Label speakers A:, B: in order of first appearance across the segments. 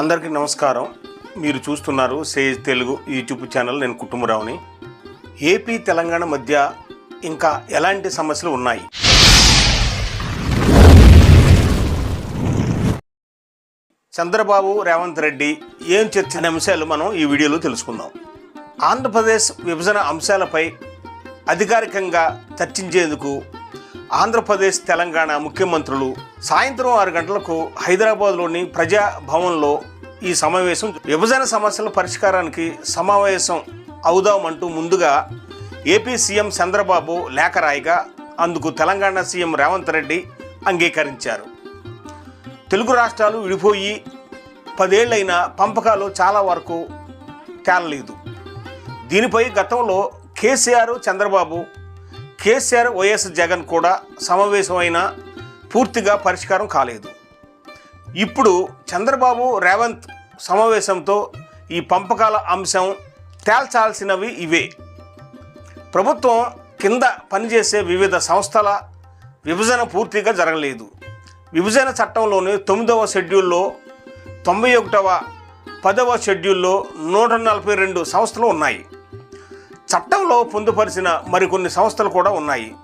A: అందరికీ నమస్కారం. మీరు చూస్తున్నారు సేజ్ తెలుగు యూట్యూబ్ ఛానల్. నేను కుటుంబరావుని ఏపీ తెలంగాణ మధ్య ఇంకా ఎలాంటి సమస్యలు ఉన్నాయి? చంద్రబాబు రేవంత్ రెడ్డి ఏం చర్చిన అంశాలు మనం ఈ వీడియోలో తెలుసుకుందాం. ఆంధ్రప్రదేశ్ విభజన అంశాలపై అధికారికంగా చర్చించేందుకు ఆంధ్రప్రదేశ్ తెలంగాణ ముఖ్యమంత్రులు సాయంత్రం ఆరు గంటలకు హైదరాబాద్లోని ప్రజా భవన్లో ఈ సమావేశం విభజన సమస్యల పరిష్కారానికి సమావేశం అవుదామంటూ ముందుగా ఏపీ సీఎం చంద్రబాబు లేఖ రాయిగా అందుకు తెలంగాణ సీఎం రేవంత్ రెడ్డి అంగీకరించారు. తెలుగు రాష్ట్రాలు విడిపోయి పదేళ్ళైన పంపకాలు చాలా వరకు తేలలేదు. దీనిపై గతంలో కేసీఆర్ చంద్రబాబు కేసీఆర్ వైఎస్ జగన్ కూడా సమావేశమైన పూర్తిగా పరిష్కారం కాలేదు. ఇప్పుడు చంద్రబాబు రేవంత్ సమావేశంతో ఈ పంపకాల అంశం తేల్చాల్సినవి ఇవే. ప్రభుత్వం కింద పనిచేసే వివిధ సంస్థల విభజన పూర్తిగా జరగలేదు. విభజన చట్టంలోని తొమ్మిదవ షెడ్యూల్లో తొంభై ఒకటవ పదవ షెడ్యూల్లో నూట నలభై రెండు సంస్థలు ఉన్నాయి. చట్టంలో పొందుపరిచిన మరికొన్ని సంస్థలు కూడా ఉన్నాయి.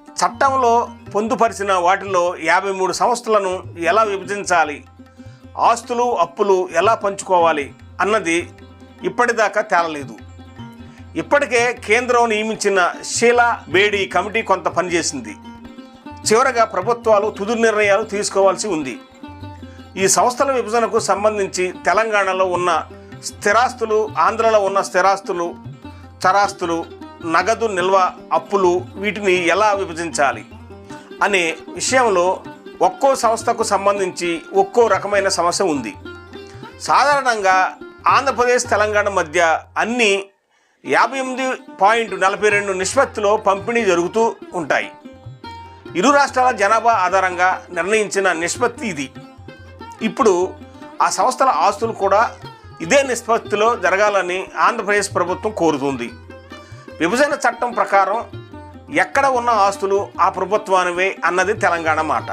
A: చట్టంలో పొందుపరిచిన వాటిలో యాభై మూడు సంస్థలను ఎలా విభజించాలి? ఆస్తులు అప్పులు ఎలా పంచుకోవాలి? అన్నది ఇప్పటిదాకా తేలలేదు. ఇప్పటికే కేంద్రం నియమించిన షీలా బేడి కమిటీ కొంత పనిచేసింది. చివరగా ప్రభుత్వాలు తుది నిర్ణయాలు తీసుకోవాల్సి ఉంది. ఈ సంస్థల విభజనకు సంబంధించి తెలంగాణలో ఉన్న స్థిరాస్తులు ఆంధ్రలో ఉన్న స్థిరాస్తులు చరాస్తులు నగదు నిల్వ అప్పులు వీటిని ఎలా విభజించాలి అనే విషయంలో ఒక్కో సంస్థకు సంబంధించి ఒక్కో రకమైన సమస్య ఉంది. సాధారణంగా ఆంధ్రప్రదేశ్ తెలంగాణ మధ్య అన్ని యాభై ఎనిమిది పాయింట్ నలభై రెండు నిష్పత్తిలో పంపిణీ జరుగుతూ ఉంటాయి. ఇరు రాష్ట్రాల జనాభా ఆధారంగా నిర్ణయించిన నిష్పత్తి ఇది. ఇప్పుడు ఆ సంస్థల ఆస్తులు కూడా ఇదే నిష్పత్తిలో జరగాలని ఆంధ్రప్రదేశ్ ప్రభుత్వం కోరుతుంది. విభజన చట్టం ప్రకారం ఎక్కడ ఉన్న ఆస్తులు ఆ ప్రభుత్వానివే అన్నది తెలంగాణ మాట.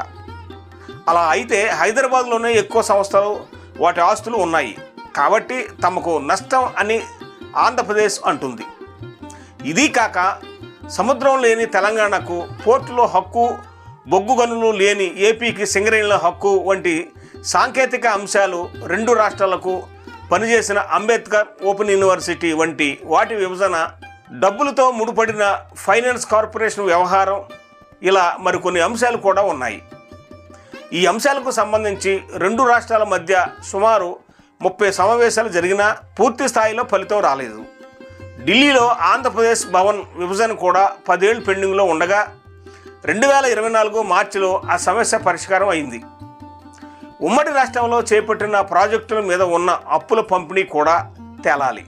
A: అలా అయితే హైదరాబాద్లోనే ఎక్కువ సంస్థలు వాటి ఆస్తులు ఉన్నాయి. కాబట్టి తమకు నష్టం అని ఆంధ్రప్రదేశ్ అంటుంది. ఇది కాక సముద్రం లేని తెలంగాణకు పోర్టులో హక్కు బొగ్గు గనులు లేని ఏపీకి సింగరేణిల హక్కు వంటి సాంకేతిక అంశాలు రెండు రాష్ట్రాలకు పనిచేసిన అంబేద్కర్ ఓపెన్ యూనివర్సిటీ వంటి వాటి విభజన డబ్బులతో ముడిపడిన ఫైనాన్స్ కార్పొరేషన్ వ్యవహారం ఇలా మరికొన్ని అంశాలు కూడా ఉన్నాయి. ఈ అంశాలకు సంబంధించి రెండు రాష్ట్రాల మధ్య సుమారు ముప్పై సమావేశాలు జరిగినా పూర్తి స్థాయిలో ఫలితం రాలేదు. ఢిల్లీలో ఆంధ్రప్రదేశ్ భవన్ విభజన కూడా పదేళ్ళు పెండింగ్లో ఉండగా రెండు వేల ఇరవై నాలుగు మార్చిలో ఆ సమస్య పరిష్కారం అయింది. ఉమ్మడి రాష్ట్రంలో చేపట్టిన ప్రాజెక్టుల మీద ఉన్న అప్పుల పంపిణీ కూడా తేలాలి.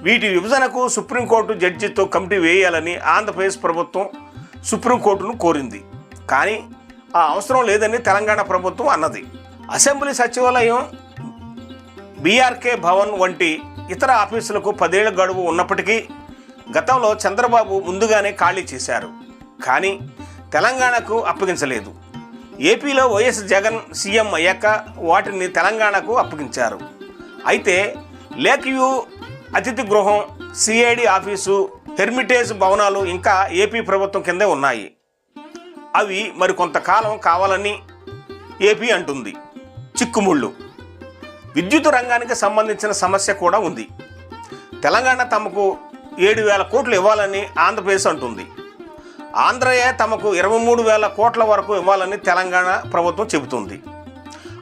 A: వీటి విభజనకు సుప్రీంకోర్టు జడ్జితో కమిటీ వేయాలని ఆంధ్రప్రదేశ్ ప్రభుత్వం సుప్రీంకోర్టును కోరింది. కానీ ఆ అవసరం లేదని తెలంగాణ ప్రభుత్వం అన్నది. అసెంబ్లీ సచివాలయం బీఆర్కే భవన్ వంటి ఇతర ఆఫీసులకు పదేళ్ళ గడువు ఉన్నప్పటికీ గతంలో చంద్రబాబు ముందుగానే ఖాళీ చేశారు. కానీ తెలంగాణకు అప్పగించలేదు. ఏపీలో వైఎస్ జగన్ సీఎం అయ్యాక వాటిని తెలంగాణకు అప్పగించారు. అయితే లేక్ వ్యూ అతిథి గృహం సిఐడి ఆఫీసు హెర్మిటేజ్ భవనాలు ఇంకా ఏపీ ప్రభుత్వం కిందే ఉన్నాయి. అవి మరి కొంతకాలం కావాలని ఏపీ అంటుంది. చిక్కుముళ్ళు. విద్యుత్ రంగానికి సంబంధించిన సమస్య కూడా ఉంది. తెలంగాణ తమకు ఏడు వేల కోట్లు ఇవ్వాలని ఆంధ్రప్రదేశ్ అంటుంది. ఆంధ్రయే తమకు ఇరవై మూడు వేల కోట్ల వరకు ఇవ్వాలని తెలంగాణ ప్రభుత్వం చెబుతుంది.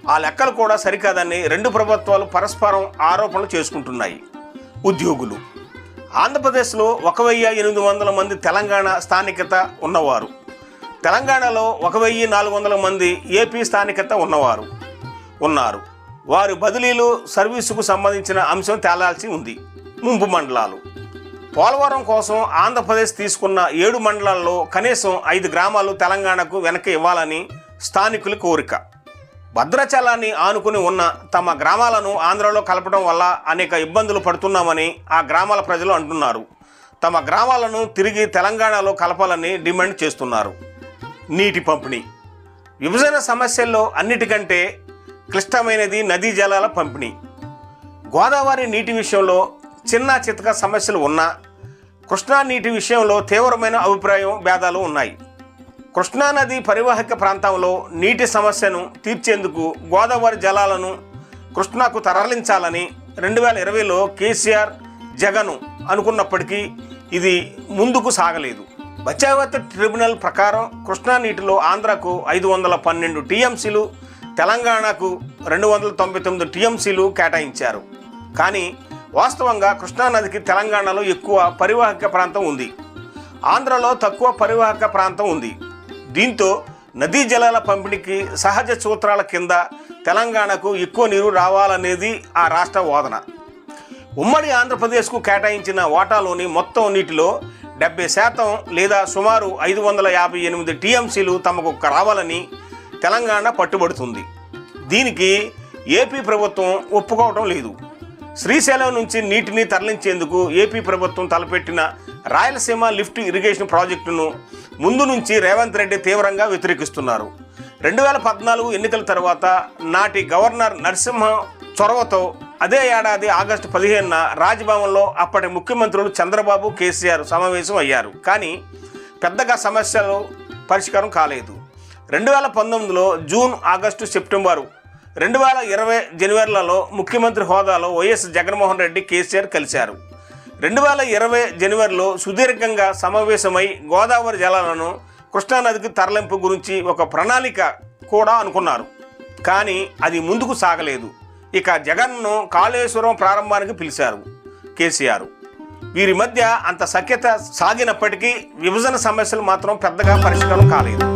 A: ఆ లెక్కలు కూడా సరికాదని రెండు ప్రభుత్వాలు పరస్పరం ఆరోపణలు చేసుకుంటున్నాయి. ఉద్యోగులు. ఆంధ్రప్రదేశ్లో ఒక వెయ్యి ఎనిమిది వందల మంది తెలంగాణ స్థానికత ఉన్నవారు. తెలంగాణలో ఒక వెయ్యి నాలుగు వందల మంది ఏపీ స్థానికత ఉన్నవారు. ఉన్నారు. వారి బదిలీలు సర్వీసుకు సంబంధించిన అంశం తేలాల్సి ఉంది. ముంపు మండలాలు. పోలవరం కోసం ఆంధ్రప్రదేశ్ తీసుకున్న ఏడు మండలాల్లో కనీసం ఐదు గ్రామాలు తెలంగాణకు వెనక్కి ఇవ్వాలని స్థానికుల కోరిక. భద్రాచలాన్ని ఆనుకుని ఉన్న తమ గ్రామాలను ఆంధ్రలో కలపడం వల్ల అనేక ఇబ్బందులు పడుతున్నామని ఆ గ్రామాల ప్రజలు అంటున్నారు. తమ గ్రామాలను తిరిగి తెలంగాణలో కలపాలని డిమాండ్ చేస్తున్నారు. నీటి పంపిణీ. విభజన సమస్యల్లో అన్నిటికంటే క్లిష్టమైనది నదీ జలాల పంపిణీ. గోదావరి నీటి విషయంలో చిన్న చితక సమస్యలు ఉన్నా కృష్ణా నీటి విషయంలో తీవ్రమైన అభిప్రాయం భేదాలు ఉన్నాయి. కృష్ణా నది పరివాహక ప్రాంతంలో నీటి సమస్యను తీర్చేందుకు గోదావరి జలాలను కృష్ణాకు తరలించాలని రెండు వేల ఇరవైలో కేసీఆర్ జగన్ అనుకున్నప్పటికీ ఇది ముందుకు సాగలేదు. బచావత్ ట్రిబ్యునల్ ప్రకారం కృష్ణా నీటిలో ఆంధ్రకు ఐదు వందల పన్నెండు టీఎంసీలు తెలంగాణకు రెండు వందల తొంభై తొమ్మిది టీఎంసీలు కేటాయించారు. కానీ వాస్తవంగా కృష్ణానదికి తెలంగాణలో ఎక్కువ పరివాహక ప్రాంతం ఉంది. ఆంధ్రలో తక్కువ పరివాహక ప్రాంతం ఉంది. దీంతో నదీ జలాల పంపిణీకి సహజ సూత్రాల కింద తెలంగాణకు ఎక్కువ నీరు రావాలనేది ఆ రాష్ట్ర వాదన. ఉమ్మడి ఆంధ్రప్రదేశ్కు కేటాయించిన వాటాలోని మొత్తం నీటిలో డెబ్బై శాతం లేదా సుమారు ఐదు వందల యాభై ఎనిమిది టీఎంసీలు తమకు రావాలని తెలంగాణ పట్టుబడుతుంది. దీనికి ఏపీ ప్రభుత్వం ఒప్పుకోవటం లేదు. శ్రీశైలం నుంచి నీటిని తరలించేందుకు ఏపీ ప్రభుత్వం తలపెట్టిన రాయలసీమ లిఫ్ట్ ఇరిగేషన్ ప్రాజెక్టును ముందు నుంచి రేవంత్ రెడ్డి తీవ్రంగా వ్యతిరేకిస్తున్నారు. రెండు వేల పద్నాలుగు ఎన్నికల తర్వాత నాటి గవర్నర్ నరసింహ చొరవతో అదే ఏడాది ఆగస్టు పదిహేనున రాజ్భవన్లో అప్పటి ముఖ్యమంత్రులు చంద్రబాబు కేసీఆర్ సమావేశం అయ్యారు. కానీ పెద్దగా సమస్యలు పరిష్కారం కాలేదు. రెండు వేల పంతొమ్మిదిలో జూన్ ఆగస్టు సెప్టెంబరు రెండు వేల ఇరవై జనవరిలలో ముఖ్యమంత్రి హోదాలో వైఎస్ జగన్మోహన్ రెడ్డి కేసీఆర్ కలిశారు. రెండు వేల ఇరవై జనవరిలో సుదీర్ఘంగా సమావేశమై గోదావరి జలాలను కృష్ణానదికి తరలింపు గురించి ఒక ప్రణాళిక కూడా అనుకున్నారు. కానీ అది ముందుకు సాగలేదు. ఇక జగన్ను కాళేశ్వరం ప్రారంభానికి పిలిచారు కేసీఆర్. వీరి మధ్య అంత సఖ్యత సాగినప్పటికీ విభజన సమస్యలు మాత్రం పెద్దగా పరిష్కారం కాలేదు.